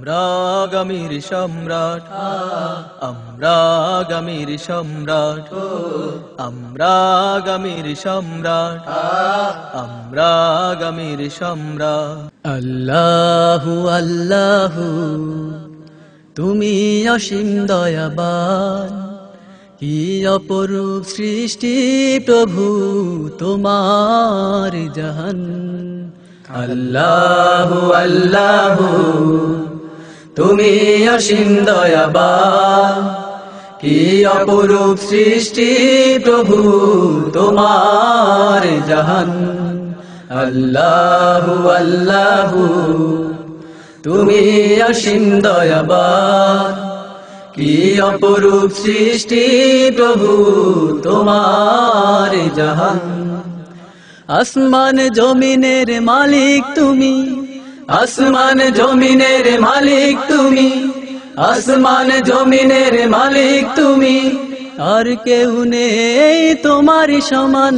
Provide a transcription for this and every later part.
আমরা সম্রাট আমরা সম্রাট আমরা সম্রাট আমরা সম্রাট। আল্লাহু আল্লাহু, তুমি অসীম দয়াবান, কি অপরূপ সৃষ্টি প্রভু তোমার জাহান। আল্লাহু আল্লাহু তুমি অসীম দয়াবান। কি অপরূপ সৃষ্টি প্রভু তোমার জাহান। আল্লাহু আল্লাহু, তুমি অসীম দয়াবান। কি অপরূপ সৃষ্টি প্রভু তোমার জাহান। আসমান জমিনের মালিক তুমি। আসমান জমিনের মালিক তুমি, আসমান জমিনের মালিক তুমি। আর কেউ নেই তোমার সমান।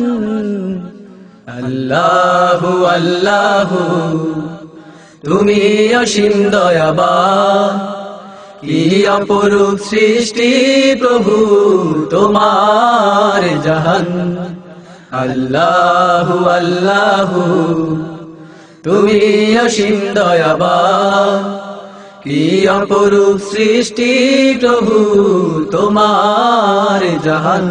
আল্লাহু আল্লাহু, তুমি অসীম দয়াবান কি অপরূপ সৃষ্টি প্রভু তোমার জাহান। আল্লাহু আল্লাহু তুমি অসীম দয়াবান, কি অপরূপ সৃষ্টি প্রভু তোমার জাহান।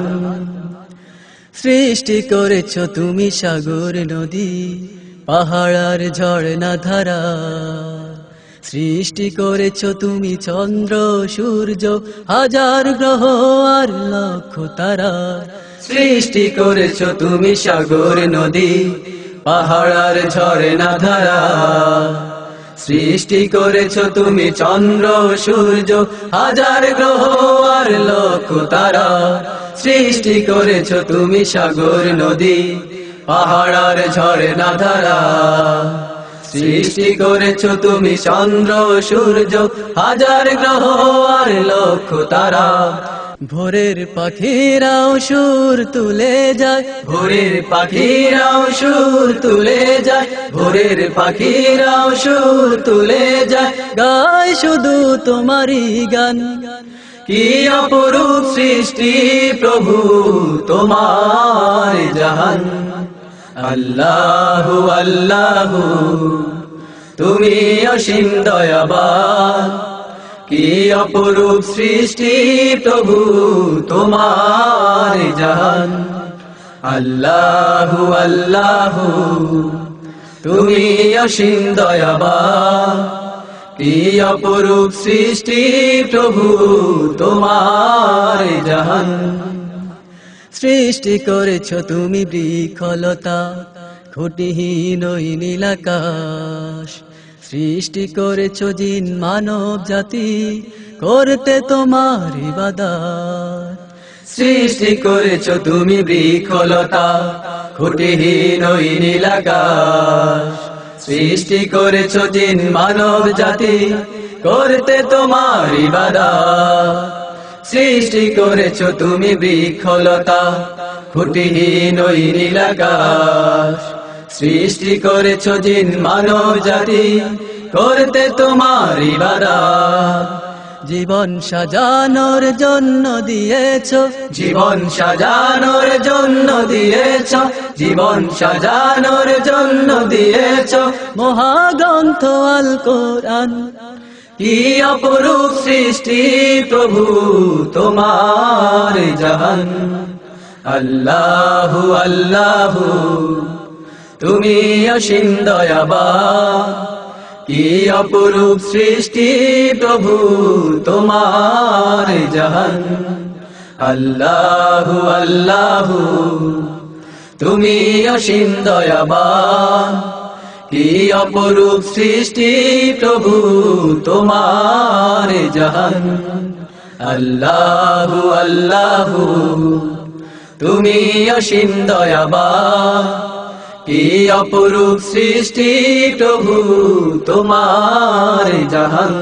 সৃষ্টি করেছ তুমি সাগর নদী পাহাড় আর ঝর্ণা ধারা। সৃষ্টি করেছ তুমি চন্দ্র, সূর্য, হাজার গ্রহ আর লক্ষ তারা। সৃষ্টি করেছ তুমি সাগর নদী পাহাড় আর ঝর্ণা ধারা। সৃষ্টি করেছ তুমি চন্দ্র, সূর্য, হাজার গ্রহ আর লক্ষ তারা। সৃষ্টি করেছ তুমি সাগর, নদী পাহাড় আর ঝর্ণা ধারা। সৃষ্টি করেছ তুমি চন্দ্র, সূর্য, হাজার গ্রহ আর লক্ষ তারা। ভোরের পাখিরাও সুর তুলে যায়। ভোরের পাখিরাও সুর তুলে যায়। ভোরের পাখিরাও সুর তুলে যায়। গায় শুধু তোমারই গান। কি অপরূপ সৃষ্টি প্রভু তোমার জাহান। আল্লাহু আল্লাহু, তুমি অসীম দয়াবান। কি অপরূপ সৃষ্টি প্রভু তোমার জাহান আল্লাহু আল্লাহু, তুমি অসীম দয়াবান। কি অপরূপ সৃষ্টি প্রভু তোমার জাহান সৃষ্টি করেছ তুমি বৃক্ষলতা, খুঁটিহীন ওই নীলাকাশ। সৃষ্টি করেছ জিন মানব জাতি, করতে তোমার ইবাদত। সৃষ্টি করেছ তুমি বৃক্ষলতা, খুঁটিহীন ওই নীলাকাশ সৃষ্টি করেছ জিন মানব জাতি, করতে তোমার ইবাদত। সৃষ্টি করেছ তুমি বৃক্ষলতা ফুটিহীন ওই নীলাকাশ সৃষ্টি করেছ জিন মানব জাতি করতে তোমার জীবন সাজানোর জন্য দিয়েছ। জীবন সাজানোর জন্য দিয়েছ জীবন সাজানোর জন্য দিয়েছ। মহাগ্রন্থ আল কোরআন। কি অপরূপ সৃষ্টি প্রভু তোমার জাহান। আল্লাহু আল্লাহু। তুমি অসীম দয়াবান। কি অপরূপ সৃষ্টি প্রভু তোমার জাহান। আল্লাহু আল্লাহু, তুমি অসীম দয়াবান। কি অপরূপ সৃষ্টি প্রভু তোমার জাহান। আল্লাহু আল্লাহু, তুমি অসীম দয়াবান। কি অপরূপ সৃষ্টি প্রভু তোমার জাহান